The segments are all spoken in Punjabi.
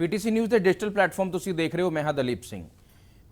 ਪੀਟੀਸੀ ਨਿਊਜ਼ ਦੇ ਡਿਜੀਟਲ ਪਲੇਟਫਾਰਮ ਤੁਸੀਂ ਦੇਖ ਰਹੇ ਹੋ, ਮੈਂ ਹਾਂ ਦਲੀਪ ਸਿੰਘ।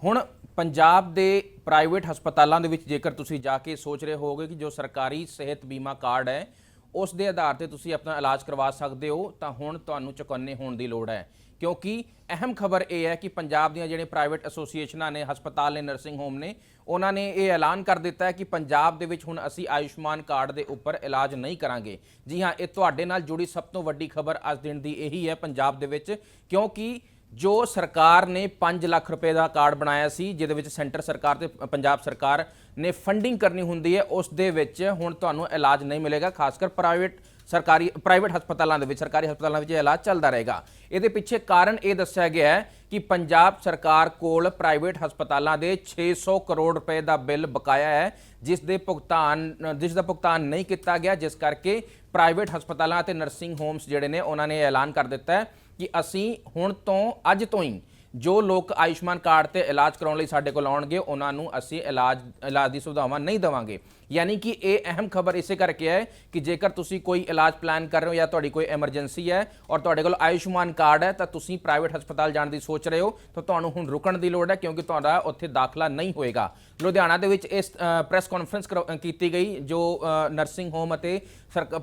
ਹੁਣ ਪੰਜਾਬ ਦੇ ਪ੍ਰਾਈਵੇਟ ਹਸਪਤਾਲਾਂ ਦੇ ਵਿੱਚ ਜੇਕਰ ਤੁਸੀਂ ਜਾ ਕੇ ਸੋਚ ਰਹੇ ਹੋਗੇ ਕਿ ਜੋ ਸਰਕਾਰੀ ਸਿਹਤ ਬੀਮਾ ਕਾਰਡ ਹੈ, ਉਸ ਦੇ ਆਧਾਰ ਤੇ ਤੁਸੀਂ ਆਪਣਾ ਇਲਾਜ ਕਰਵਾ ਸਕਦੇ ਹੋ, ਤਾਂ ਹੁਣ ਤੁਹਾਨੂੰ ਚੁਕੰਨੇ ਹੋਣ ਦੀ ਲੋੜ ਹੈ। ਕਿਉਂਕਿ ਅਹਿਮ ਖਬਰ ਇਹ ਹੈ ਕਿ ਪੰਜਾਬ ਦੀਆਂ ਜਿਹੜੇ ਪ੍ਰਾਈਵੇਟ ਐਸੋਸੀਏਸ਼ਨਾਂ ਨੇ, ਹਸਪਤਾਲ ਨੇ ਨਰਸਿੰਗ ਹੋਮ ਨੇ, ਉਹਨਾਂ ਨੇ ਇਹ ਐਲਾਨ ਕਰ ਦਿੱਤਾ ਹੈ ਕਿ ਪੰਜਾਬ ਦੇ ਵਿੱਚ ਹੁਣ ਅਸੀਂ ਆਯੁਸ਼ਮਾਨ ਕਾਰਡ ਦੇ ਉੱਪਰ ਇਲਾਜ ਨਹੀਂ ਕਰਾਂਗੇ। ਜੀ ਹਾਂ, ਇਹ ਤੁਹਾਡੇ ਨਾਲ ਜੁੜੀ ਸਭ ਤੋਂ ਵੱਡੀ ਖਬਰ ਅੱਜ ਦਿਨ ਦੀ ਇਹੀ ਹੈ ਪੰਜਾਬ ਦੇ ਵਿੱਚ, ਕਿਉਂਕਿ ਜੋ ਸਰਕਾਰ ਨੇ 5 ਲੱਖ ਰੁਪਏ ਦਾ ਕਾਰਡ ਬਣਾਇਆ ਸੀ, ਜਿਹਦੇ ਵਿੱਚ ਸੈਂਟਰ ਸਰਕਾਰ ਤੇ ਪੰਜਾਬ ਸਰਕਾਰ ਨੇ ਫੰਡਿੰਗ ਕਰਨੀ ਹੁੰਦੀ ਹੈ, ਉਸ ਦੇ ਵਿੱਚ ਹੁਣ ਤੁਹਾਨੂੰ ਇਲਾਜ ਨਹੀਂ ਮਿਲੇਗਾ ਖਾਸ ਕਰ ਪ੍ਰਾਈਵੇਟ ਸਰਕਾਰੀ ਪ੍ਰਾਈਵੇਟ ਹਸਪਤਾਲਾਂ ਦੇ ਵਿੱਚ, ਸਰਕਾਰੀ ਹਸਪਤਾਲਾਂ ਵਿੱਚ ਇਹ ਇਲਾਜ ਚੱਲਦਾ ਰਹੇਗਾ। ਇਹਦੇ ਪਿੱਛੇ ਕਾਰਨ ਇਹ ਦੱਸਿਆ ਗਿਆ ਹੈ ਕਿ ਪੰਜਾਬ ਸਰਕਾਰ ਕੋਲ ਪ੍ਰਾਈਵੇਟ ਹਸਪਤਾਲਾਂ ਦੇ 600 ਕਰੋੜ ਰੁਪਏ ਦਾ ਬਿੱਲ ਬਕਾਇਆ ਹੈ, ਜਿਸ ਦੇ ਭੁਗਤਾਨ, ਜਿਸ ਦਾ ਭੁਗਤਾਨ ਨਹੀਂ ਕੀਤਾ ਗਿਆ, ਜਿਸ ਕਰਕੇ ਪ੍ਰਾਈਵੇਟ ਹਸਪਤਾਲਾਂ ਅਤੇ ਨਰਸਿੰਗ ਹੋਮਸ ਜਿਹੜੇ ਨੇ, ਉਹਨਾਂ ਨੇ ਐਲਾਨ ਕਰ ਦਿੱਤਾ ਹੈ ਕਿ ਅਸੀਂ ਹੁਣ ਤੋਂ, ਅੱਜ ਤੋਂ ਹੀ ਜੋ ਲੋਕ ਆਯੁਸ਼ਮਾਨ ਕਾਰਡ ਤੇ ਇਲਾਜ ਕਰਾਉਣ ਲਈ ਸਾਡੇ ਕੋਲ ਆਉਣਗੇ, ਉਹਨਾਂ ਨੂੰ ਅਸੀਂ ਇਲਾਜ ਇਲਾਜ ਦੀ ਸੁਵਿਧਾਵਾਂ ਨਹੀਂ ਦੇਵਾਂਗੇ। ਯਾਨੀ ਕਿ ਇਹ ਅਹਿਮ ਖਬਰ ਇਸੇ ਕਰਕੇ ਹੈ ਕਿ ਜੇਕਰ ਤੁਸੀਂ ਕੋਈ ਇਲਾਜ ਪਲਾਨ ਕਰ ਰਹੇ ਹੋ ਜਾਂ ਤੁਹਾਡੀ ਕੋਈ ਐਮਰਜੈਂਸੀ ਹੈ ਔਰ ਤੁਹਾਡੇ ਕੋਲ ਆਯੁਸ਼ਮਾਨ ਕਾਰਡ ਹੈ, ਤਾਂ ਤੁਸੀਂ ਪ੍ਰਾਈਵੇਟ ਹਸਪਤਾਲ ਜਾਣ ਦੀ ਸੋਚ ਰਹੇ ਹੋ, ਤਾਂ ਤੁਹਾਨੂੰ ਹੁਣ ਰੁਕਣ ਦੀ ਲੋੜ ਹੈ ਕਿਉਂਕਿ ਤੁਹਾਡਾ ਉੱਥੇ ਦਾਖਲਾ ਨਹੀਂ ਹੋਏਗਾ। ਲੁਧਿਆਣਾ ਦੇ ਵਿੱਚ ਇਸ ਪ੍ਰੈਸ ਕਾਨਫਰੰਸ ਕੀਤੀ ਗਈ, ਜੋ ਨਰਸਿੰਗ ਹੋਮ ਅਤੇ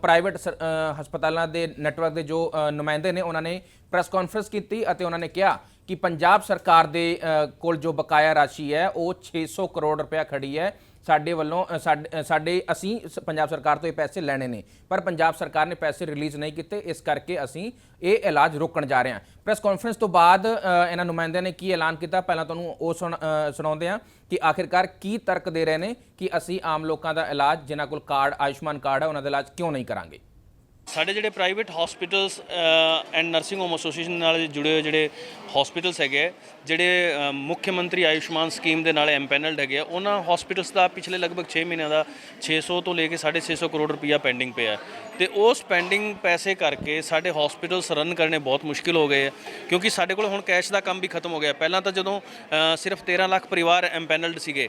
ਪ੍ਰਾਈਵੇਟ ਹਸਪਤਾਲਾਂ ਦੇ ਨੈਟਵਰਕ ਦੇ ਜੋ ਨੁਮਾਇੰਦੇ ਨੇ, ਉਹਨਾਂ ਨੇ ਪ੍ਰੈਸ ਕਾਨਫਰੰਸ ਕੀਤੀ ਅਤੇ ਉਹਨਾਂ ਨੇ ਕਿਹਾ ਕਿ ਪੰਜਾਬ ਸਰਕਾਰ ਦੇ ਕੋਲ ਜੋ ਬਕਾਇਆ ਰਾਸ਼ੀ ਹੈ ਉਹ 600 ਕਰੋੜ ਰੁਪਇਆ ਖੜੀ ਹੈ। ਸਾਡੇ ਵੱਲੋਂ ਅ, ਸਾਡੇ ਅਸੀਂ ਸ- ਪੰਜਾਬ ਸਰਕਾਰ ਤੋਂ ਇਹ ਪੈਸੇ ਲੈਣੇ ਨੇ। ਪਰ ਪੰਜਾਬ ਸਰਕਾਰ ਨੇ ਪੈਸੇ ਰਿਲੀਜ਼ ਨਹੀਂ ਕੀਤੇ ਇਸ ਕਰਕੇ ਅਸੀਂ ਇਹ ਇਲਾਜ ਰੋਕਣ ਜਾ ਰਹੇ ਹਾਂ। ਪ੍ਰੈਸ ਕਾਨਫਰੰਸ ਤੋਂ ਬਾਅਦ ਇਹਨਾਂ ਨੁਮਾਇੰਦਿਆਂ ਨੇ ਕੀ ਐਲਾਨ ਕੀਤਾ? ਪਹਿਲਾਂ ਤੁਹਾਨੂੰ ਉਹ ਸੁਣ- ਸੁਣਾਉਂਦੇ ਹਾਂ ਕਿ ਆਖਿਰਕਾਰ ਕੀ ਤਰਕ ਦੇ ਰਹੇ ਨੇ ਕਿ ਅਸੀਂ ਆਮ ਲੋਕਾਂ ਦਾ ਇਲਾਜ ਜਿਨ੍ਹਾਂ ਕੋਲ ਕਾਰਡ ਆਯੁਸ਼ਮਾਨ ਕਾਰਡ ਹੈ ਉਹਨਾਂ ਦਾ ਇਲਾਜ ਕਿਉਂ ਨਹੀਂ ਕਰਾਂਗੇ। ਸਾਡੇ ਜਿਹੜੇ private hospitals and nursing home association ਨਾਲ ਜੁੜੇ ਹੋਏ ਜਿਹੜੇ ਹਸਪੀਟਲਸ ਹੈਗੇ ਆ, ਜਿਹੜੇ ਮੁੱਖ ਮੰਤਰੀ ਆਯੁਸ਼ਮਾਨ ਸਕੀਮ ਦੇ ਨਾਲ ਐਮਪੈਨਲਡ ਹੈਗੇ ਆ, ਉਹਨਾਂ ਹਸਪੀਟਲਸ ਦਾ ਪਿਛਲੇ ਲਗਭਗ 6 ਮਹੀਨਿਆਂ ਦਾ 600 ਤੋਂ ਲੈ ਕੇ 650 ਕਰੋੜ ਰੁਪਈਆ ਪੈਂਡਿੰਗ ਪਿਆ ਹੈ। ਤੇ ਉਸ ਪੈਂਡਿੰਗ ਪੈਸੇ ਕਰਕੇ ਸਾਡੇ ਹਸਪੀਟਲਸ ਰਨ ਕਰਨੇ ਬਹੁਤ ਮੁਸ਼ਕਿਲ ਹੋ ਗਏ ਆ ਕਿਉਂਕਿ ਸਾਡੇ ਕੋਲ ਹੁਣ ਕੈਸ਼ ਦਾ ਕੰਮ ਵੀ ਖਤਮ ਹੋ ਗਿਆ ਪਹਿਲਾਂ ਤਾਂ ਜਦੋਂ ਸਿਰਫ 13 ਲੱਖ ਪਰਿਵਾਰ ਐਮਪੈਨਲਡ ਸੀਗੇ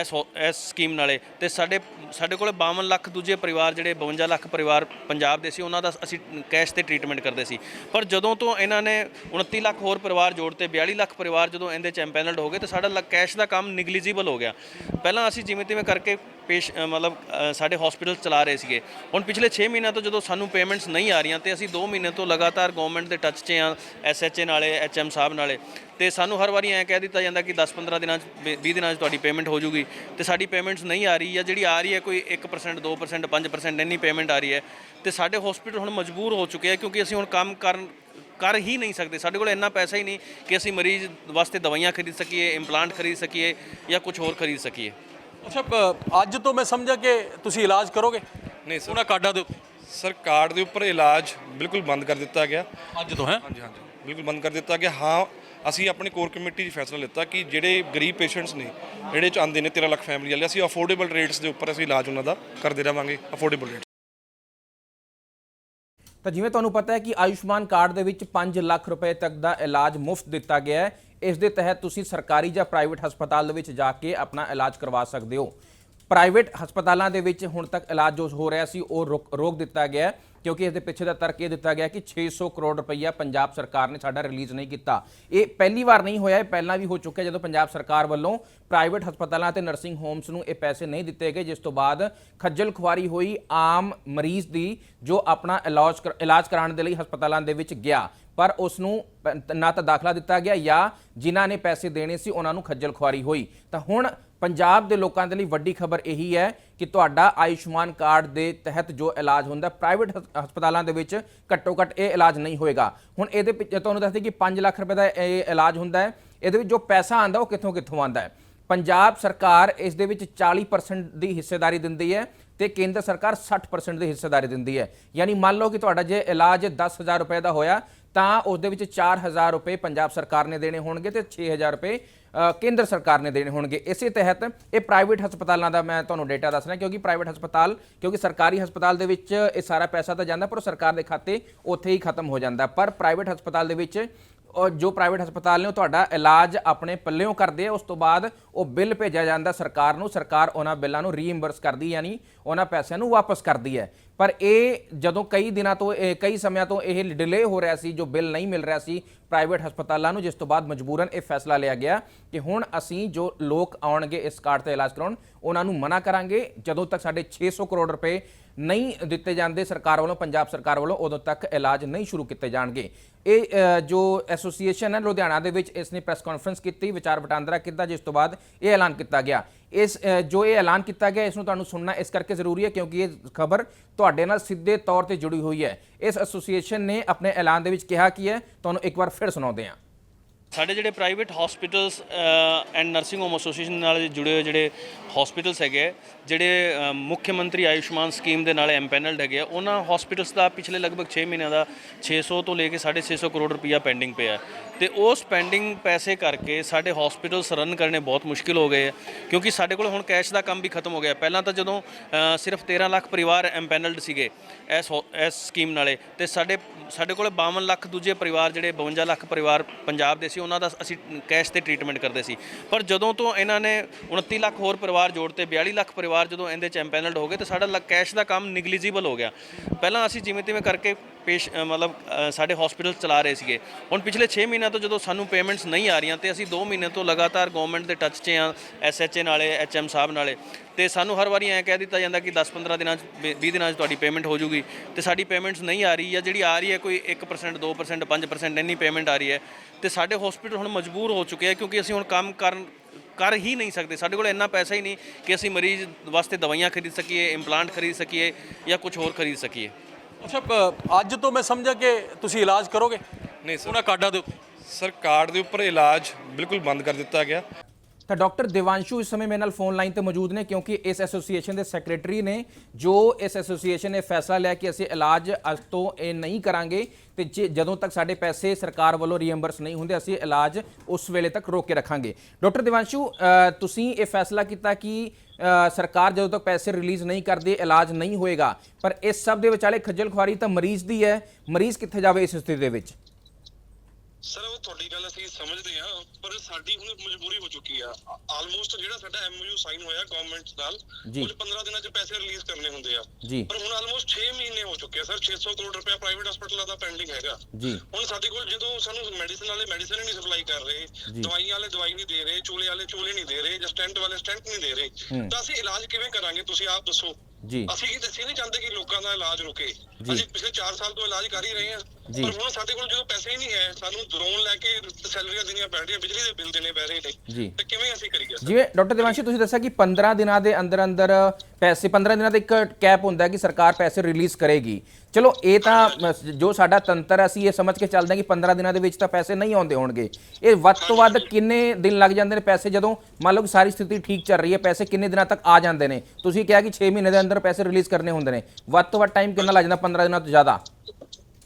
ਇਸ ਹੋ- ਇਸ ਸਕੀਮ ਨਾਲੇ ਤੇ ਸਾਡੇ ਸਾਡੇ ਕੋਲ 52 ਲੱਖ ਦੂਜੇ ਪਰਿਵਾਰ ਜਿਹੜੇ 52 ਲੱਖ ਪਰਿਵਾਰ ਪੰਜਾਬ ਦੇ ਸੀ ਉਹਨਾਂ ਦਾ ਅਸੀਂ ਕੈਸ਼ ਤੇ ਟ੍ਰੀਟਮੈਂਟ ਕਰਦੇ ਸੀ। ਪਰ ਜਦੋਂ ਤੋਂ ਇਹਨਾਂ ਨੇ 29 ਲੱਖ ਹੋਰ ਪਰਿਵਾਰ ਜੋੜ ਜੋੜਤੇ 42 ਲੱਖ ਪਰਿਵਾਰ ਜਦੋਂ ਇਹਦੇ ਚ ਐਮਪੈਨਲਡ ਹੋ ਗਏ ਤੇ ਸਾਡਾ ਲ- ਕੈਸ਼ ਦਾ ਕੰਮ ਨਿਗਲੀਜੀਬਲ ਹੋ ਗਿਆ। ਪਹਿਲਾਂ ਅਸੀਂ ਜਿਵੇਂ ਤਿਵੇਂ ਕਰਕੇ ਪੇਸ਼ ਮਤਲਬ ਸਾਡੇ ਹਸਪੀਟਲ ਚਲਾ ਰਹੇ ਸੀਗੇ। ਹੁਣ ਪਿਛਲੇ 6 ਮਹੀਨਿਆਂ ਤੋਂ ਜਦੋਂ ਸਾਨੂੰ ਪੇਮੈਂਟਸ ਨਹੀਂ ਆ ਰਹੀਆਂ ਤੇ ਅਸੀਂ 2 ਮਹੀਨੇ ਤੋਂ ਲਗਾਤਾਰ ਗਵਰਨਮੈਂਟ ਦੇ ਟੱਚ 'ਚ ਆ ਐਸਐਚਏ ਨਾਲੇ ਐਚਐਮ ਸਾਹਿਬ ਨਾਲੇ। ਤੇ ਸਾਨੂੰ ਹਰ ਵਾਰੀ ਐਂ ਕਹਿ ਦਿੱਤਾ ਜਾਂਦਾ ਕਿ 10-15 ਦਿਨਾਂ 'ਚ 20 ਦਿਨਾਂ 'ਚ ਤੁਹਾਡੀ ਪੇਮੈਂਟ ਹੋ ਜੂਗੀ। ਤੇ ਸਾਡੀ ਪੇਮੈਂਟਸ ਨਹੀਂ ਆ ਰਹੀ ਜਾਂ ਜਿਹੜੀ ਆ ਰਹੀ ਹੈ ਕੋਈ 1% 2% 5% ਇੰਨੀ ਪੇਮੈਂਟ ਆ ਰਹੀ ਹੈ। ਤੇ ਸਾਡੇ ਹਸਪੀਟਲ ਹੁਣ ਮਜਬੂਰ ਹੋ ਚੁੱਕੇ ਆ ਕਿਉਂਕਿ ਅਸੀਂ ਹੁਣ ਕੰਮ ਕਰਨ ਕਰ ਹੀ ਨਹੀਂ ਸਕਦੇ। ਸਾਡੇ ਕੋਲ ਇੰਨਾ ਪੈਸਾ ਹੀ ਨਹੀਂ ਕਿ ਅਸੀਂ ਮਰੀਜ਼ ਵਾਸਤੇ ਦਵਾਈਆਂ ਖਰੀਦ ਸਕੀਏ ਇੰਪਲਾਂਟ ਖਰੀਦ ਸਕੀਏ ਜਾਂ ਕੁਝ ਹੋਰ ਖਰੀਦ ਸਕੀਏ। ਅੱਛਾ ਪ- ਅੱਜ ਤੋਂ ਮੈਂ ਸਮਝਿਆ ਕਿ ਤੁਸੀਂ ਇਲਾਜ ਕਰੋਗੇ? ਨਹੀਂ ਸਰ। ਉਹਨਾਂ ਕਾਰਡਾਂ ਦੇ ਉੱਤੇ। ਸਰ ਕਾਰਡ ਦੇ ਉੱਪਰ ਇਲਾਜ ਬਿਲਕੁਲ ਬੰਦ ਕਰ ਦਿੱਤਾ ਗਿਆ। ਅੱਜ ਤੋਂ ਹੈ? ਹਾਂਜੀ ਹਾਂਜੀ। ਬਿਲਕੁਲ ਬੰਦ ਕਰ ਦਿੱਤਾ ਗਿਆ। ਹਾਂ ਅਸੀਂ ਆਪਣੀ ਕੋਰ ਕਮੇਟੀ 'ਚ ਫੈਸਲਾ ਲਿੱਤਾ ਕਿ ਜਿਹੜੇ ਗਰੀਬ ਪੇਸ਼ੈਂਟਸ ਨੇ ਜਿਹੜੇ ਚ ਆਉਂਦੇ ਨੇ 13 ਲੱਖ ਫੈਮਿਲੀ ਵਾਲੇ ਅਸੀਂ ਅਫੋਰਡੇਬਲ ਰੇਟਸ ਦੇ ਉੱਪਰ ਅਸੀਂ ਇਲਾਜ ਉਹਨਾਂ ਦਾ ਕਰਦੇ ਰਵਾਂਗੇ। ਅਫੋਰਡੇਬਲ ਰੇਟਸ ਤਾਂ ਜਿਵੇਂ ਤੁਹਾਨੂੰ ਪਤਾ ਹੈ ਕਿ ਆਯੁਸ਼ਮਾਨ ਕਾਰਡ ਦੇ ਵਿੱਚ 5 ਲੱਖ ਰੁਪਏ ਤੱਕ ਦਾ ਇਲਾਜ ਮੁਫਤ ਦਿੱਤਾ ਗਿਆ ਹੈ, ਇਸ ਦੇ ਤਹਿਤ ਤੁਸੀਂ ਸਰਕਾਰੀ ਜਾਂ ਪ੍ਰਾਈਵੇਟ ਹਸਪਤਾਲ ਦੇ ਵਿੱਚ ਜਾ ਕੇ ਆਪਣਾ ਇਲਾਜ ਕਰਵਾ ਸਕਦੇ ਹੋ। ਪ੍ਰਾਈਵੇਟ ਹਸਪਤਾਲਾਂ ਦੇ ਵਿੱਚ ਹੁਣ ਤੱਕ ਇਲਾਜ ਜੋ ਹੋ ਰਿਹਾ ਸੀ, ਉਹ ਰੋਕ ਰੋਕ ਦਿੱਤਾ ਗਿਆ ਹੈ। ਕਿਉਂਕਿ ਇਸ ਦੇ ਪਿੱਛੇ ਦਾ ਤਰਕ ਇਹ ਦਿੱਤਾ ਗਿਆ ਕਿ 600 ਕਰੋੜ ਰੁਪਈਆ ਪੰਜਾਬ ਸਰਕਾਰ ਨੇ ਸਾਡਾ ਰਿਲੀਜ਼ ਨਹੀਂ ਕੀਤਾ। ਇਹ ਪਹਿਲੀ ਵਾਰ ਨਹੀਂ ਹੋਇਆ, ਇਹ ਪਹਿਲਾਂ ਵੀ ਹੋ ਚੁੱਕਿਆ ਜਦੋਂ ਪੰਜਾਬ ਸਰਕਾਰ ਵੱਲੋਂ ਪ੍ਰਾਈਵੇਟ ਹਸਪਤਾਲਾਂ ਅਤੇ ਨਰਸਿੰਗ ਹੋਮਸ ਨੂੰ ਇਹ ਪੈਸੇ ਨਹੀਂ ਦਿੱਤੇ ਗਏ, ਜਿਸ ਤੋਂ ਬਾਅਦ ਖੱਜਲ ਖੁਆਰੀ ਹੋਈ ਆਮ ਮਰੀਜ਼ ਦੀ, ਜੋ ਆਪਣਾ ਇਲਾਜ ਕਰ- ਇਲਾਜ ਕਰਾਉਣ ਦੇ ਲਈ ਹਸਪਤਾਲਾਂ ਦੇ ਵਿੱਚ ਗਿਆ। ਪਰ ਉਸ ਨੂੰ ਪ- ਨਾ ਤਾਂ ਦਾਖਲਾ ਦਿੱਤਾ ਗਿਆ ਜਾਂ ਜਿਨ੍ਹਾਂ ਨੇ ਪੈਸੇ ਦੇਣੇ ਸੀ, ਉਹਨਾਂ ਨੂੰ ਖੱਜਲ ਖੁਆਰੀ ਹੋਈ। ਤਾਂ ਹੁਣ ਪੰਜਾਬ ਦੇ ਲੋਕਾਂ ਦੇ ਲਈ ਵੱਡੀ ਖਬਰ ਇਹੀ ਹੈ ਕਿ ਤੁਹਾਡਾ ਆਯੁਸ਼ਮਾਨ ਕਾਰਡ ਦੇ ਤਹਿਤ ਜੋ ਇਲਾਜ ਹੁੰਦਾ, ਪ੍ਰਾਈਵੇਟ ਹਸਪਤਾਲਾਂ ਦੇ ਵਿੱਚ ਘੱਟੋ ਘੱਟ ਇਹ ਇਲਾਜ ਨਹੀਂ ਹੋਏਗਾ। ਹੁਣ ਇਹਦੇ ਪਿੱਛੇ ਤੁਹਾਨੂੰ ਦੱਸਦੇ ਕਿ 5 ਲੱਖ ਰੁਪਏ ਦਾ ਇਹ ਇਲਾਜ ਹੁੰਦਾ ਹੈ। ਇਹਦੇ ਵਿੱਚ ਜੋ ਪੈਸਾ ਆਂਦਾ ਉਹ ਕਿੱਥੋਂ ਕਿੱਥੋਂ ਆਂਦਾ ਹੈ? ਪੰਜਾਬ ਸਰਕਾਰ ਇਸ ਦੇ ਵਿੱਚ 40% ਦੀ ਹਿੱਸੇਦਾਰੀ ਦਿੰਦੀ ਹੈ ਤੇ ਕੇਂਦਰ ਸਰਕਾਰ 60% ਦੀ ਹਿੱਸੇਦਾਰੀ ਦਿੰਦੀ ਹੈ। ਯਾਨੀ ਮੰਨ ਲਓ ਕਿ ਤੁਹਾਡਾ ਜੇ ਇਲਾਜ 10000 ਰੁਪਏ ਦਾ ਹੋਇਆ, ਤਾਂ ਉਸ ਦੇ ਵਿੱਚ 4000 ਰੁਪਏ ਪੰਜਾਬ ਸਰਕਾਰ ਨੇ ਦੇਣੇ ਹੋਣਗੇ ਤੇ 6000 ਰੁਪਏ ਕੇਂਦਰ ਸਰਕਾਰ ਨੇ ਦੇਣੇ ਹੋਣਗੇ। ਇਸੇ ਤਹਿਤ ਇਹ ਪ੍ਰਾਈਵੇਟ ਹਸਪਤਾਲਾਂ ਦਾ ਮੈਂ ਤੁਹਾਨੂੰ ਡੇਟਾ ਦੱਸ ਰਿਹਾ ਕਿਉਂਕਿ ਪ੍ਰਾਈਵੇਟ ਹਸਪਤਾਲ, ਕਿਉਂਕਿ ਸਰਕਾਰੀ ਹਸਪਤਾਲ ਦੇ ਵਿੱਚ ਇਹ ਸਾਰਾ ਪੈਸਾ ਤਾਂ ਜਾਂਦਾ, ਪਰ ਉਹ ਸਰਕਾਰ ਦੇ ਖਾਤੇ ਉੱਥੇ ਹੀ ਖਤਮ ਹੋ ਜਾਂਦਾ। ਪਰ ਪ੍ਰਾਈਵੇਟ ਹਸਪਤਾਲ ਦੇ ਵਿੱਚ ਔਰ ਜੋ ਪ੍ਰਾਈਵੇਟ ਹਸਪਤਾਲ ਨੇ ਉਹ ਤੁਹਾਡਾ ਇਲਾਜ ਆਪਣੇ ਪੱਲਿਓਂ ਕਰਦੇ ਆ, ਉਸ ਤੋਂ ਬਾਅਦ ਉਹ ਬਿੱਲ ਭੇਜਿਆ ਜਾਂਦਾ ਸਰਕਾਰ ਨੂੰ। ਸਰਕਾਰ ਉਹਨਾਂ ਬਿੱਲਾਂ ਨੂੰ ਰੀਇੰਬਰਸ ਕਰਦੀ, ਯਾਨੀ ਉਹਨਾਂ ਪੈਸਿਆਂ ਨੂੰ ਵਾਪਸ ਕਰਦੀ ਹੈ। ਪਰ ਇਹ ਜਦੋਂ ਕਈ ਦਿਨਾਂ ਤੋਂ, ਇਹ ਕਈ ਸਮਿਆਂ ਤੋਂ ਇਹ ਡਿਲੇ ਹੋ ਰਿਹਾ ਸੀ, ਜੋ ਬਿੱਲ ਨਹੀਂ ਮਿਲ ਰਿਹਾ ਸੀ ਪ੍ਰਾਈਵੇਟ ਹਸਪਤਾਲਾਂ ਨੂੰ, ਜਿਸ ਤੋਂ ਬਾਅਦ ਮਜਬੂਰਨ ਇਹ ਫੈਸਲਾ ਲਿਆ ਗਿਆ ਕਿ ਹੁਣ ਅਸੀਂ ਜੋ ਲੋਕ ਆਉਣਗੇ ਇਸ ਕਾਰਡ ਤੇ ਇਲਾਜ ਕਰਾਉਣ, ਉਹਨਾਂ ਨੂੰ ਮਨਾ ਕਰਾਂਗੇ। ਜਦੋਂ ਤੱਕ ਸਾਡੇ 600 ਕਰੋੜ ਰੁਪਏ ਨਹੀਂ ਦਿੱਤੇ ਜਾਂਦੇ ਸਰਕਾਰ ਵੱਲੋਂ, ਪੰਜਾਬ ਸਰਕਾਰ ਵੱਲੋਂ, ਉਦੋਂ ਤੱਕ ਇਲਾਜ ਨਹੀਂ ਸ਼ੁਰੂ ਕੀਤੇ ਜਾਣਗੇ। ਇਹ ਜੋ ਐਸੋਸੀਏਸ਼ਨ ਹੈ ਲੁਧਿਆਣਾ ਦੇ ਵਿੱਚ, ਇਸ ਨੇ ਪ੍ਰੈਸ ਕਾਨਫਰੰਸ ਕੀਤੀ, ਵਿਚਾਰ ਵਟਾਂਦਰਾ ਕੀਤਾ, ਜਿਸ ਤੋਂ ਬਾਅਦ ਇਹ ਐਲਾਨ ਕੀਤਾ ਗਿਆ। ਇਸ ਜੋ ਇਹ ਐਲਾਨ ਕੀਤਾ ਗਿਆ, ਇਸ ਨੂੰ ਤੁਹਾਨੂੰ ਸੁਣਨਾ ਇਸ ਕਰਕੇ ਜ਼ਰੂਰੀ ਹੈ ਕਿਉਂਕਿ ਇਹ ਖਬਰ ਤੁਹਾਡੇ ਨਾਲ ਸਿੱਧੇ ਤੌਰ ਤੇ ਜੁੜੀ ਹੋਈ ਹੈ। ਇਸ ਐਸੋਸੀਏਸ਼ਨ ਨੇ ਆਪਣੇ ਐਲਾਨ ਦੇ ਵਿੱਚ ਕਿਹਾ ਕੀ ਹੈ, ਤੁਹਾਨੂੰ ਇੱਕ ਵਾਰ ਫਿਰ ਸੁਣਾਉਂਦੇ ਹਾਂ। ਸਾਡੇ ਜਿਹੜੇ private hospitals and nursing home association ਨਾਲ ਜੁੜੇ ਹੋਏ ਜਿਹੜੇ ਹਸਪੀਟਲਸ ਹੈਗੇ ਆ, ਜਿਹੜੇ ਮੁੱਖ ਮੰਤਰੀ ਆਯੁਸ਼ਮਾਨ ਸਕੀਮ ਦੇ ਨਾਲ ਐਮਪੈਨਲਡ ਹੈਗੇ ਆ, ਉਹਨਾਂ ਹਸਪੀਟਲਸ ਦਾ ਪਿਛਲੇ ਲਗਭਗ 6 ਮਹੀਨਿਆਂ ਦਾ 600 ਤੋਂ ਲੈ ਕੇ 650 ਕਰੋੜ ਰੁਪਈਆ ਪੈਂਡਿੰਗ ਪਿਆ ਹੈ। ਤੇ ਉਸ ਪੈਂਡਿੰਗ ਪੈਸੇ ਕਰਕੇ ਸਾਡੇ ਹਸਪੀਟਲਸ ਰਨ ਕਰਨੇ ਬਹੁਤ ਮੁਸ਼ਕਿਲ ਹੋ ਗਏ ਆ ਕਿਉਂਕਿ ਸਾਡੇ ਕੋਲ ਹੁਣ ਕੈਸ਼ ਦਾ ਕੰਮ ਵੀ ਖਤਮ ਹੋ ਗਿਆ ਪਹਿਲਾਂ ਤਾਂ ਜਦੋਂ ਸਿਰਫ 13 ਲੱਖ ਪਰਿਵਾਰ ਐਮਪੈਨਲਡ ਸੀਗੇ ਇਸ ਹੋ- ਇਸ ਸਕੀਮ ਨਾਲੇ ਤੇ ਸਾਡੇ ਸਾਡੇ ਕੋਲ 52 ਲੱਖ ਦੂਜੇ ਪਰਿਵਾਰ ਜਿਹੜੇ 52 ਲੱਖ ਪਰਿਵਾਰ ਪੰਜਾਬ ਦੇ ਸੀ ਉਹਨਾਂ ਦਾ ਅਸੀਂ ਕੈਸ਼ ਤੇ ਟ੍ਰੀਟਮੈਂਟ ਕਰਦੇ ਸੀ। ਪਰ ਜਦੋਂ ਤੋਂ ਇਹਨਾਂ ਨੇ 29 ਲੱਖ ਹੋਰ ਪਰਿਵਾਰ ਜੋੜ ਤੇ 42 ਲੱਖ ਪਰਿਵਾਰ ਜਦੋਂ ਇਹਦੇ ਚ ਐਮਪੈਨਲਡ ਹੋ ਗਏ ਤੇ ਸਾਡਾ ਕੈਸ਼ ਦਾ ਕੰਮ ਨਿਗਲੀਜੀਬਲ ਹੋ ਗਿਆ। ਪਹਿਲਾਂ ਅਸੀਂ ਜਿਵੇਂ ਤਿਵੇਂ ਕਰਕੇ ਪੇਸ਼ ਅ, ਮਤਲਬ ਅ, ਸਾਡੇ ਹਸਪੀਟਲ ਚਲਾ ਰਹੇ ਸੀਗੇ। ਹੁਣ ਪਿਛਲੇ 6 ਮਹੀਨਿਆਂ ਤੋਂ ਜਦੋਂ ਸਾਨੂੰ ਪੇਮੈਂਟਸ ਨਹੀਂ ਆ ਰਹੀਆਂ ਤੇ ਅਸੀਂ 2 ਮਹੀਨੇ ਤੋਂ ਲਗਾਤਾਰ ਗਵਰਨਮੈਂਟ ਦੇ ਟੱਚ 'ਚ ਆ ਐਸਐਚਏ ਨਾਲੇ ਐਚਐਮ ਸਾਹਿਬ ਨਾਲੇ। ਤੇ ਸਾਨੂੰ ਹਰ ਵਾਰੀ ਐਂ ਕਹਿ ਦਿੱਤਾ ਜਾਂਦਾ ਕਿ 10-15 ਦਿਨਾਂ 'ਚ 20 ਦਿਨਾਂ 'ਚ ਤੁਹਾਡੀ ਪੇਮੈਂਟ ਹੋ ਜੂਗੀ। ਤੇ ਸਾਡੀ ਪੇਮੈਂਟਸ ਨਹੀਂ ਆ ਰਹੀ ਜਾਂ ਜਿਹੜੀ ਆ ਰਹੀ ਹੈ ਕੋਈ 1% 2% 5% ਇੰਨੀ ਪੇਮੈਂਟ ਆ ਰਹੀ ਹੈ। ਤੇ ਸਾਡੇ ਹਸਪੀਟਲ ਹੁਣ ਮਜਬੂਰ ਹੋ ਚੁੱਕੇ ਆ ਕਿਉਂਕਿ ਅਸੀਂ ਹੁਣ ਕੰਮ ਕਰਨ ਕਰ ਹੀ ਨਹੀਂ ਸਕਦੇ। ਸਾਡੇ ਕੋਲ ਇੰਨਾ ਪੈਸਾ ਹੀ ਨਹੀਂ ਕਿ ਅਸੀਂ ਮਰੀਜ਼ ਵਾਸਤੇ ਦਵਾਈਆਂ ਖਰੀਦ ਸਕੀਏ ਇੰਪਲਾਂਟ ਖਰੀਦ ਸਕੀਏ ਜਾਂ ਕੁਝ ਹੋਰ ਖਰੀਦ ਸਕੀਏ। ਅੱਛਾ ਅੱਜ ਤੋਂ ਮੈਂ ਸਮਝਿਆ ਕਿ ਤੁਸੀਂ ਇਲਾਜ ਕਰੋਗੇ? ਨਹੀਂ ਸਰ। ਉਹਨਾਂ ਕਾਰਡਾਂ ਦੇ ਉੱਤੇ। ਸਰ ਕਾਰਡ ਦੇ ਉੱਪਰ ਇਲਾਜ ਬਿਲਕੁਲ ਬੰਦ ਕਰ ਦਿੱਤਾ ਗਿਆ। ਤਾਂ ਡਾਕਟਰ ਦਿਵਾਂਸ਼ੂ ਇਸ ਸਮੇਂ ਮੇਰੇ ਨਾਲ ਫੋਨ ਲਾਈਨ ਤੇ ਮੌਜੂਦ ਨੇ ਕਿਉਂਕਿ ਇਸ ਐਸੋਸੀਏਸ਼ਨ ਦੇ ਸੈਕਟਰੀ ਨੇ ਜੋ ਇਸ ਐਸੋਸੀਏਸ਼ਨ ਨੇ ਫੈਸਲਾ ਲਿਆ ਕਿ ਅਸੀਂ ਇਲਾਜ ਅੱਜ ਤੋਂ ਇਹ ਨਹੀਂ ਕਰਾਂਗੇ ਤੇ ਜੇ- ਜਦੋਂ ਤੱਕ ਸਾਡੇ ਪੈਸੇ ਸਰਕਾਰ ਵੱਲੋਂ ਰੀਇੰਬਰਸ ਨਹੀਂ ਹੁੰਦੇ ਅਸੀਂ ਇਲਾਜ ਉਸ ਵੇਲੇ ਤੱਕ ਰੋਕ ਕੇ ਰੱਖਾਂਗੇ। ਡਾਕਟਰ ਦਿਵਾਂਸ਼ੂ ਅ, ਤੁਸੀਂ ਇਹ ਫੈਸਲਾ ਕੀਤਾ ਕਿ ਸਰਕਾਰ ਜਦੋਂ ਤੱਕ ਪੈਸੇ ਰਿਲੀਜ਼ ਨਹੀਂ ਕਰਦੀ, ਇਲਾਜ ਨਹੀਂ ਹੋਏਗਾ। ਪਰ ਇਸ ਸਭ ਦੇ ਵਿਚਾਲੇ ਖੱਜਲ ਖੁਆਰੀ ਤਾਂ ਮਰੀਜ਼ ਦੀ ਹੈ। ਮਰੀਜ਼ ਕਿੱਥੇ ਜਾਵੇ ਇਸ ਸਥਿਤੀ ਦੇ ਵਿੱਚ? ਸਰ ਉਹ ਤੁਹਾਡੀ ਗੱਲ ਅਸੀਂ ਸਮਝਦੇ ਆ ਪਰ ਸਾਡੀ ਹੁਣ ਮਜਬੂਰੀ ਹੋ ਚੁੱਕੀ ਆ। ਆਲਮੋਸਟ ਜਿਹੜਾ ਸਾਡਾ ਐਮਯੂ ਸਾਈਨ ਹੋਇਆ ਗਵਰਨਮੈਂਟ ਨਾਲ। ਕੁਝ 15 ਦਿਨਾਂ ਚ ਪੈਸੇ ਰਿਲੀਜ਼ ਕਰਨੇ ਹੁੰਦੇ ਆ। ਪਰ ਹੁਣ ਆਲਮੋਸਟ 6 ਮਹੀਨੇ ਹੋ ਚੁੱਕੇ ਆ ਸਰ 600 ਕਰੋੜ ਰੁਪਏ ਪ੍ਰਾਈਵੇਟ ਹਸਪਤਾਲਾਂ ਦਾ ਪੈਂਡਿੰਗ ਹੈਗਾ। ਜੀ। ਹੁਣ ਸਾਡੇ ਕੋਲ ਜਦੋਂ ਸਾਨੂੰ ਮੈਡੀਸਨ ਵਾਲੇ ਮੈਡੀਸਨ ਨਹੀਂ ਸਪਲਾਈ ਕਰ ਰਹੇ ਦਵਾਈਆਂ ਵਾਲੇ ਦਵਾਈ ਨਹੀਂ ਦੇ ਰਹੇ ਚੂਲੇ ਵਾਲੇ ਚੂਲੇ ਨਹੀਂ ਦੇ ਰਹੇ ਜਾਂ ਸਟੈਂਟ ਵਾਲੇ ਸਟੈਂਟ ਨਹੀਂ ਦੇ ਰਹੇ ਤਾਂ ਅਸੀਂ ਇਲਾਜ ਕਿਵੇਂ ਕਰਾਂਗੇ ਤੁਸੀਂ ਆਪ ਦੱਸੋ? ਜੀ। ਅਸੀਂ ਕੀ ਦੱਸੀ ਨਹੀਂ ਚਾਹੁੰਦੇ ਕਿ ਲੋਕਾਂ ਦਾ ਇਲਾਜ ਰੁਕੇ। ਅਸੀਂ ਪਿਛਲੇ 4 ਸਾਲ ਤੋਂ ਇਲਾਜ ਕਰ ਹੀ ਰਹੇ ਹਾਂ। ਜੀ। ਪਰ ਹੁਣ ਸਾਡੇ ਕੋਲ ਜਦੋਂ ਪੈਸੇ ਹੀ ਨਹੀਂ ਹੈ ਸਾਨੂੰ ਡਰੋਨ ਲੈ ਕੇ ਸੈਲਰੀਆਂ ਦੇਣੀਆਂ ਪੈ ਰਹੀਆਂ ਬਿਜਲੀ ਦੇ ਬਿੱਲ ਦੇਣੇ ਪੈ ਰਹੇ ਜੀ। ਨੇ ਤੇ ਕਿਵੇਂ ਅਸੀਂ ਕਰੀਏ? ਜਿਵੇਂ ਡਾਕਟਰ ਦਿਵਾਂਸ਼ੀ ਤੁਸੀਂ ਦੱਸਿਆ ਕਿ 15 ਦਿਨਾਂ ਦੇ ਅੰਦਰ ਅੰਦਰ ਪੈਸੇ 15 ਦਿਨਾਂ ਦਾ ਇੱਕ ਕੈਪ ਹੁੰਦਾ ਹੈ ਕਿ ਸਰਕਾਰ ਪੈਸੇ ਰਿਲੀਜ਼ ਕਰੇਗੀ। ਚਲੋ ਇਹ ਤਾਂ ਜੋ ਸਾਡਾ ਤੰਤਰ ਹੈ, ਅਸੀਂ ਇਹ ਸਮਝ ਕੇ ਚੱਲਦੇ ਹਾਂ ਕਿ 15 ਦਿਨਾਂ ਦੇ ਵਿੱਚ ਤਾਂ ਪੈਸੇ ਨਹੀਂ ਆਉਂਦੇ ਹੋਣਗੇ। ਇਹ ਵੱਧ ਤੋਂ ਵੱਧ ਕਿੰਨੇ ਦਿਨ ਲੱਗ ਜਾਂਦੇ ਨੇ ਪੈਸੇ? ਜਦੋਂ ਮੰਨ ਲਓ ਕਿ ਸਾਰੀ ਸਥਿਤੀ ਠੀਕ ਚੱਲ ਰਹੀ ਹੈ ਪੈਸੇ ਕਿੰਨੇ ਦਿਨਾਂ ਤੱਕ ਆ ਜਾਂਦੇ ਨੇ? ਤੁਸੀਂ ਕਿਹਾ ਕਿ 6 ਮਹੀਨੇ ਦੇ ਅੰਦਰ ਪੈਸੇ ਰਿਲੀਜ਼ ਕਰਨੇ ਹੁੰਦੇ ਨੇ। ਵੱਧ ਤੋਂ ਵੱਧ ਟਾਈਮ ਕਿੰਨਾ ਲੱਗ ਜਾਂਦਾ? 15 ਦਿਨਾਂ ਤੋਂ ਜ਼ਿਆਦਾ?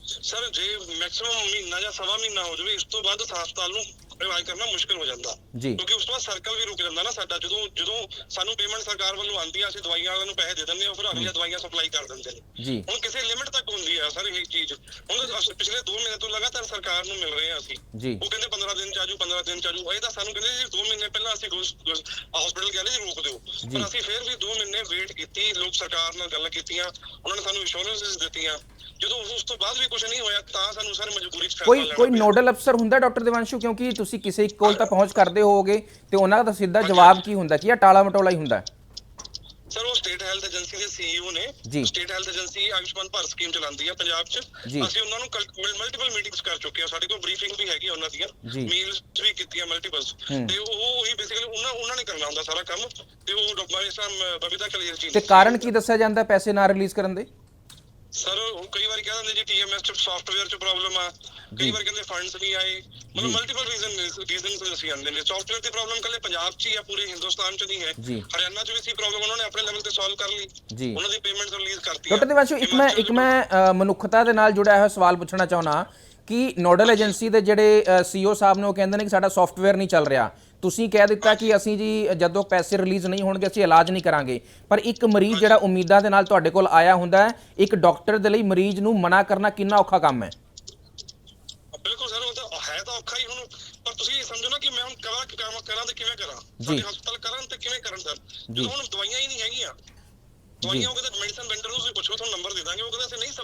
ਸਰ ਜੇ ਮੈਕਸਿਮਮ ਮਹੀਨਾ ਜਾਂ ਸਵਾ ਮਹੀਨਾ ਹੋ ਜਾਵੇ ਇਸ ਤੋਂ ਬਾਅਦ ਹਸਪਤਾਲ ਨੂੰ ਇਲਾਜ ਕਰਨਾ ਮੁਸ਼ਕਲ ਹੋ ਜਾਂਦਾ। ਜੀ। ਕਿਉਂਕਿ ਉਸ ਤੋਂ ਬਾਅਦ ਸਰਕਲ ਵੀ ਰੁਕ ਜਾਂਦਾ ਨਾ ਸਾਡਾ। ਜਦੋਂ ਜਦੋਂ ਸਾਨੂੰ ਪੇਮੈਂਟ ਸਰਕਾਰ ਵੱਲੋਂ ਆਉਂਦੀ ਆ ਅਸੀਂ ਦਵਾਈਆਂ ਵਾਲਿਆਂ ਨੂੰ ਪੈਸੇ ਦੇ ਦਿੰਦੇ ਆ ਫਿਰ ਅਗਲੀਆਂ ਦਵਾਈਆਂ ਸਪਲਾਈ ਕਰ ਦਿੰਦੇ ਨੇ। ਜੀ। ਹੁਣ ਕਿਸੇ ਲਿਮਿਟ ਤੱਕ ਹੁੰਦੀ ਆ ਸਰ ਇਹ ਚੀਜ਼। ਹੁਣ ਅਸੀਂ ਪਿਛਲੇ 2 ਮਹੀਨੇ ਤੋਂ ਲਗਾਤਾਰ ਸਰਕਾਰ ਨੂੰ ਮਿਲ ਰਹੇ ਆ ਅਸੀਂ। ਜੀ। ਉਹ ਕਹਿੰਦੇ 15 ਦਿਨ ਚ ਆਜੂ 15 ਦਿਨ ਚ ਆਜੂ ਇਹ ਤਾਂ ਸਾਨੂੰ ਕਹਿੰਦੇ ਜੀ 2 ਮਹੀਨੇ ਪਹਿਲਾਂ ਅਸੀਂ ਹਸਪੀਟਲ ਗਏ ਜੀ ਰੋਕ ਦਿਓ। ਪਰ ਅਸੀਂ ਫਿਰ ਵੀ 2 ਮਹੀਨੇ ਵੇਟ ਕੀਤੀ ਲੋਕ ਸਰਕਾਰ ਨਾਲ ਗੱਲ ਕੀਤੀਆਂ ਉਹਨਾਂ ਨੇ ਸਾਨੂੰ ਇੰਸ਼ੋਰੈਂਸਸ ਦਿੱਤੀਆਂ। ਜਦੋਂ ਉਸ ਤੋਂ ਬਾਅਦ ਵੀ ਕੁਝ ਨਹੀਂ ਹੋਇਆ ਤਾਂ ਸਾਨੂੰ ਸਰ ਮਜਬੂਰੀ ਚ ਫੈਸਲਾ ਕੋਈ ਕੋਈ। ਨੋਡਲ ਅਫਸਰ ਹੁੰਦਾ ਡਾਕਟਰ ਦਿਵਾਂਸ਼ੂ? ਕਿਉਂਕਿ ਤੁਸੀਂ ਕਿਸੇ ਕੋਲ ਤਾਂ ਪਹੁੰਚ ਕਰਦੇ ਹੋਵੋਗੇ ਤੇ ਉਹਨਾਂ ਦਾ ਸਿੱਧਾ ਜਵਾਬ ਕੀ ਹੁੰਦਾ? ਕੀ ਆ ਟਾਲਾ ਮਟੋਲਾ ਹੀ ਹੁੰਦਾ? ਸਰ ਉਹ ਸਟੇਟ ਹੈਲਥ ਏਜੰਸੀ ਦੇ ਸੀਈਓ ਨੇ। ਜੀ। State health agency Ayushman Bharat scheme ਚਲਾਉਂਦੀ ਆ ਪੰਜਾਬ 'ਚ। ਅਸੀਂ ਉਹਨਾਂ ਨੂੰ ਮਲਟੀਪਲ ਮੀਟਿੰਗਸ ਕਰ ਚੁੱਕੇ ਆ। ਸਾਡੇ ਕੋਲ ਬਰੀਫਿੰਗ ਵੀ ਹੈਗੀ ਉਹਨਾਂ ਦੀਆਂ। ਮੇਲਸ ਵੀ ਕੀਤੀਆਂ ਮਲਟੀਪਲਸ ਤੇ ਉਹ ਹੀ ਬੇਸਿਕਲੀ ਉਹਨਾਂ ਉਹਨਾਂ ਨੇ ਕਰਨਾ ਹੁੰਦਾ ਸਾਰਾ ਕੰਮ। ਤੇ ਉਹ ਡਾਕਟਰ ਇਸਲਾਮ ਬਬੀਤਾ ਕਲੀਅਰ ਜੀ ਤੇ ਕਾਰਨ ਕੀ ਦੱਸਿਆ ਜਾਂਦਾ ਹੈ ਪੈਸੇ ਨਾ ਰਿਲੀਜ਼ ਕਰਨ ਦੇ? ਸਰ ਉਹ ਕਈ ਵਾਰ ਕਹਿ ਦਿੰਦੇ ਜੀ ਟੀਐਮਐਸ ਚ ਸੌਫਟਵੇਅਰ ਚ ਪ੍ਰੋਬਲਮ ਆ। ਕਈ ਵਾਰ ਕਹਿੰਦੇ ਫੰਡਸ ਨਹੀਂ ਆਏ। ਮਤਲਬ ਮਲਟੀਪਲ ਰੀਜ਼ਨ ਰੀਜ਼ਨਸ ਦੱਸੀ ਜਾਂਦੇ ਨੇ। ਸੌਫਟਵੇਅਰ ਦੀ ਪ੍ਰੋਬਲਮ ਕੱਲੇ ਪੰਜਾਬ 'ਚ ਹੀ ਆ ਪੂਰੇ ਹਿੰਦੁਸਤਾਨ 'ਚ ਨਹੀਂ ਹੈ। ਹਰਿਆਣਾ 'ਚ ਵੀ ਸੀ ਪ੍ਰੋਬਲਮ ਉਹਨਾਂ ਨੇ ਆਪਣੇ ਲੈਵਲ ਤੇ ਸੋਲਵ ਕਰ ਲਈ। ਉਹਨਾਂ ਦੀ ਪੇਮੈਂਟਸ ਰਿਲੀਜ਼ ਕਰਤੀ ਡਾਕਟਰ ਦਿਵਾਂਸ਼ੂ ਇੱਕ ਮੈਂ ਇੱਕ ਮੈਂ ਮਨੁੱਖਤਾ ਦੇ ਨਾਲ ਜੁੜਿਆ ਹੋਇਆ ਸਵਾਲ ਪੁੱਛਣਾ ਚਾਹੁੰਦਾ। ਕਿ ਨੋਡਲ ਏਜੰਸੀ ਦੇ ਜਿਹੜੇ ਸੀਓ ਸਾਹਿਬ ਨੇ ਉਹ ਕਹਿੰਦੇ ਨੇ ਕਿ ਸਾਡਾ ਸੌਫਟਵੇਅਰ ਨਹੀਂ ਚੱਲ ਰਿਹਾ। ਤੁਸੀਂ ਕਹਿ ਦਿੱਤਾ ਕਿ ਅਸੀਂ ਜੀ ਜਦੋਂ ਪੈਸੇ ਰਿਲੀਜ਼ ਨਹੀਂ ਹੋਣਗੇ ਅਸੀਂ ਇਲਾਜ ਨਹੀਂ ਕਰਾਂਗੇ। ਪਰ ਇੱਕ ਮਰੀਜ਼ ਜਿਹੜਾ ਉਮੀਦਾਂ ਦੇ ਨਾਲ ਤੁਹਾਡੇ ਕੋਲ ਆਇਆ ਹੁੰਦਾ ਹੈ ਇੱਕ ਡਾਕਟਰ ਦੇ ਲਈ ਮਰੀਜ਼ ਨੂੰ ਮਨਾ ਕਰਨਾ ਕਿੰਨਾ ਔਖਾ ਕੰਮ ਹੈ? ਬਿਲਕੁਲ ਸਰ ਉਹ ਤਾਂ ਹੈ ਤਾਂ ਔਖਾ ਹੀ ਹੁਣ ਪਰ ਤੁਸੀਂ ਸਮਝੋ ਨਾ ਕਿ ਮੈਂ ਹੁਣ ਕਰਾਂ ਕਿ ਕੰਮ ਕਰਾਂ ਤੇ ਕਿਵੇਂ ਕਰਾਂ। ਸਾਡੇ ਹਸਪਤਾਲ ਕਰਨ ਤੇ ਕਿਵੇਂ ਕਰਨ ਸਰ? ਜਦੋਂ ਹੁਣ ਦਵਾਈਆਂ ਹੀ ਨਹੀਂ ਹੈਗੀਆਂ। ਦਵਾਈਆਂ ਉਹ ਕਹਿੰਦੇ ਮੈਡੀਸਨ ਵੈਂਡਰ ਨੂੰ ਤੁਸੀਂ ਪੁੱਛੋ ਤੁਹਾਨੂੰ ਨੰਬਰ ਦੇ ਦਾਂਗੇ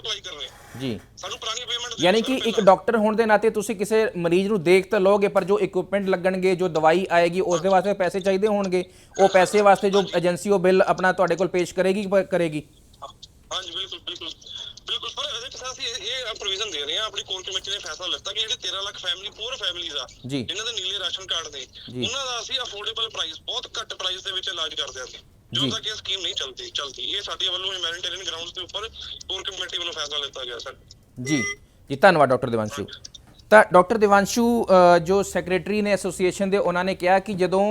ਸਪਲਾਈ ਕਰ ਰਹੇ ਜੀ। ਸਾਨੂੰ ਪੁਰਾਣੀ ਪੇਮੈਂਟ ਯਾਨੀ ਕਿ ਇੱਕ ਡਾਕਟਰ ਹੋਣ ਦੇ ਨਾਤੇ ਤੁਸੀਂ ਕਿਸੇ ਮਰੀਜ਼ ਨੂੰ ਦੇਖ ਤਾਂ ਲਓਗੇ ਪਰ ਜੋ ਇਕਵਿਪਮੈਂਟ ਲੱਗਣਗੇ ਜੋ ਦਵਾਈ ਆਏਗੀ ਉਸ ਦੇ ਵਾਸਤੇ ਪੈਸੇ ਚਾਹੀਦੇ ਹੋਣਗੇ। ਉਹ ਪੈਸੇ ਵਾਸਤੇ ਜੋ ਏਜੰਸੀ ਉਹ ਬਿੱਲ ਆਪਣਾ ਤੁਹਾਡੇ ਕੋਲ ਪੇਸ਼ ਕਰੇਗੀ ਕਰੇਗੀ? ਹਾਂਜੀ ਬਿਲਕੁਲ ਬਿਲਕੁਲ। ਬਿਲਕੁਲ ਪਰ ਇਹਦੇ ਵਿੱਚ ਅਸੀਂ ਇਹ- ਪ੍ਰੋਵੀਜ਼ਨ ਦੇ ਰਹੇ ਹਾਂ। ਆਪਣੀ ਕੋਰ ਕਮੇਟੀ ਨੇ ਫੈਸਲਾ ਲਿੱਤਾ ਕਿ ਜਿਹੜੇ 13 ਲੱਖ ਫੈਮਿਲੀ ਪੂਰ ਫੈਮਿਲੀਜ਼ ਆ। ਜਿਨ੍ਹਾਂ ਦੇ ਨੀਲੇ ਰਾਸ਼ਨ ਕਾਰਡ ਨੇ। ਉਹਨਾਂ ਦਾ ਅਸੀਂ ਅਫੋਰਡੇਬਲ ਪ੍ਰਾਈਸ ਬਹੁਤ ਘੱਟ ਪ੍ਰਾਈਸ ਦੇ ਵਿੱਚ ਇਲਾਜ ਕਰਦੇ ਹਾਂ ਜੀ। ਜਦੋਂ ਤੱਕ ਇਹ ਸਕੀਮ ਨਹੀਂ ਚੱਲਦੀ ਚੱਲਦੀ। ਇਹ ਸਾਡੇ ਵੱਲੋਂ ਹਿਊਮੈਨਿਟੇਰੀਅਨ ਗਰਾਊਂਡਸ ਦੇ ਉੱਪਰ ਕੋਰ ਕਮੇਟੀ ਵੱਲੋਂ ਫੈਸਲਾ ਲਿੱਤਾ ਗਿਆ ਸਰ। ਜੀ ਜੀ ਧੰਨਵਾਦ ਡਾਕਟਰ ਦਿਵਾਂਸ਼ੂ। ਤਾਂ ਡਾਕਟਰ ਦਿਵਾਂਸ਼ੂ ਜੋ ਸੈਕਟਰੀ ਨੇ ਐਸੋਸੀਏਸ਼ਨ ਦੇ ਉਹਨਾਂ ਨੇ ਕਿਹਾ ਕਿ ਜਦੋਂ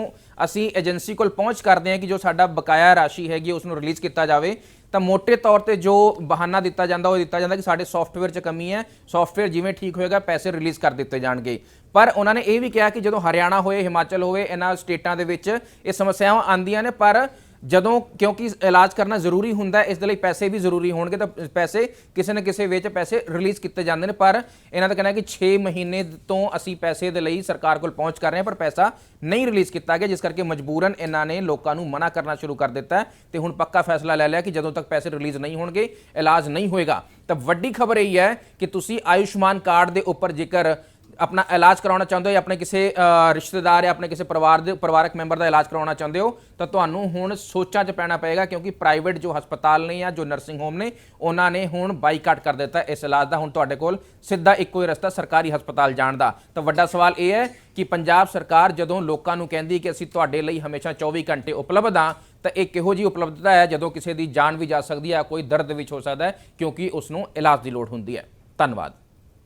ਅਸੀਂ ਏਜੰਸੀ ਕੋਲ ਪਹੁੰਚ ਕਰਦੇ ਹਾਂ ਕਿ ਜੋ ਸਾਡਾ ਬਕਾਇਆ ਰਾਸ਼ੀ ਹੈਗੀ ਉਸ ਨੂੰ ਰਿਲੀਜ਼ ਕੀਤਾ ਜਾਵੇ ਤਾਂ ਮੋٹے ਤੌਰ ਤੇ ਜੋ ਬਹਾਨਾ ਦਿੱਤਾ ਜਾਂਦਾ ਉਹ ਦਿੱਤਾ ਜਾਂਦਾ ਕਿ ਸਾਡੇ ਸੌਫਟਵੇਅਰ 'ਚ ਕਮੀ ਹੈ। ਸੌਫਟਵੇਅਰ ਜਿਵੇਂ ਠੀਕ ਹੋਏਗਾ ਪੈਸੇ ਰਿਲੀਜ਼ ਕਰ ਦਿੱਤੇ ਜਾਣਗੇ। ਪਰ ਉਹਨਾਂ ਨੇ ਇਹ ਵੀ ਕਿਹਾ ਕਿ ਜਦੋਂ ਹਰਿਆਣਾ ਹੋਏ ਹਿਮਾਚਲ ਹੋਵੇ ਇਹਨਾਂ ਸਟੇਟਾਂ ਦੇ ਵਿੱਚ ਇਹ ਸਮੱਸਿਆਵਾਂ ਆਉਂਦੀਆਂ ਨੇ ਪਰ ਜਦੋਂ ਕਿਉਂਕਿ ਇਲਾਜ ਕਰਨਾ ਜ਼ਰੂਰੀ ਹੁੰਦਾ ਇਸ ਦੇ ਲਈ ਪੈਸੇ ਵੀ ਜ਼ਰੂਰੀ ਹੋਣਗੇ ਤਾਂ ਪੈਸੇ ਕਿਸੇ ਨਾ ਕਿਸੇ ਵਿੱਚ ਪੈਸੇ ਰਿਲੀਜ਼ ਕੀਤੇ ਜਾਂਦੇ ਨੇ, ਪਰ ਇਹਨਾਂ ਦਾ ਕਹਿਣਾ ਹੈ ਕਿ 6 ਮਹੀਨੇ ਤੋਂ ਅਸੀਂ ਪੈਸੇ ਦੇ ਲਈ ਸਰਕਾਰ ਕੋਲ ਪਹੁੰਚ ਕਰ ਰਹੇ ਹਾਂ, ਪਰ ਪੈਸਾ ਨਹੀਂ ਰਿਲੀਜ਼ ਕੀਤਾ ਗਿਆ, ਜਿਸ ਕਰਕੇ ਮਜਬੂਰਨ ਇਹਨਾਂ ਨੇ ਲੋਕਾਂ ਨੂੰ ਮਨਾ ਕਰਨਾ ਸ਼ੁਰੂ ਕਰ ਦਿੱਤਾ ਹੈ। ਤੇ ਹੁਣ ਪੱਕਾ ਫੈਸਲਾ ਲੈ ਲਿਆ ਕਿ ਜਦੋਂ ਤੱਕ ਪੈਸੇ ਰਿਲੀਜ਼ ਨਹੀਂ ਹੋਣਗੇ, ਇਲਾਜ ਨਹੀਂ ਹੋਏਗਾ। ਤਾਂ ਵੱਡੀ ਖਬਰ ਇਹ ਹੈ ਕਿ ਤੁਸੀਂ ਆਯੁਸ਼ਮਾਨ ਕਾਰਡ ਦੇ ਉੱਪਰ ਜੇਕਰ ਆਪਣਾ ਇਲਾਜ ਕਰਾਉਣਾ ਚਾਹੁੰਦੇ ਹੋ ਆਪਣੇ ਕਿਸੇ ਰਿਸ਼ਤੇਦਾਰ ਜਾਂ ਆਪਣੇ ਕਿਸੇ ਪਰਿਵਾਰ ਦੇ, ਪਰਿਵਾਰਕ ਮੈਂਬਰ ਦਾ ਇਲਾਜ ਕਰਾਉਣਾ ਚਾਹੁੰਦੇ ਹੋ, ਤਾਂ ਤੁਹਾਨੂੰ ਹੁਣ ਸੋਚਾਂ 'ਚ ਪੈਣਾ ਪਏਗਾ ਕਿਉਂਕਿ ਪ੍ਰਾਈਵੇਟ ਜੋ ਹਸਪਤਾਲ ਨੇ ਜਾਂ ਜੋ ਨਰਸਿੰਗ ਹੋਮ ਨੇ, ਉਹਨਾਂ ਨੇ ਹੁਣ ਬਾਈਕਾਟ ਕਰ ਦਿੱਤਾ ਇਸ ਇਲਾਜ ਦਾ। ਹੁਣ ਤੁਹਾਡੇ ਕੋਲ ਸਿੱਧਾ ਇੱਕੋ ਹੀ ਰਸਤਾ ਸਰਕਾਰੀ ਹਸਪਤਾਲ ਜਾਣ ਦਾ। ਤਾਂ ਵੱਡਾ ਸਵਾਲ ਇਹ ਹੈ ਕਿ ਪੰਜਾਬ ਸਰਕਾਰ ਜਦੋਂ ਲੋਕਾਂ ਨੂੰ ਕਹਿੰਦੀ ਕਿ ਅਸੀਂ ਤੁਹਾਡੇ ਲਈ ਹਮੇਸ਼ਾ 24 ਘੰਟੇ ਉਪਲਬਧ ਹਾਂ, ਤਾਂ ਇਹ ਕਿਹੋ ਜੀ ਉਪਲਬਧਤਾ ਹੈ ਜਦੋਂ ਕਿਸੇ ਦੀ ਜਾਨ ਵੀ ਜਾ ਸਕਦੀ ਹੈ ਕੋਈ ਦਰਦ ਵਿੱਚ ਹੋ ਸਕਦਾ ਹੈ ਕਿਉਂਕਿ ਉਸ ਨੂੰ ਇਲਾਜ ਦੀ ਲੋੜ ਹੁੰਦੀ ਹੈ। ਧੰਨਵਾਦ।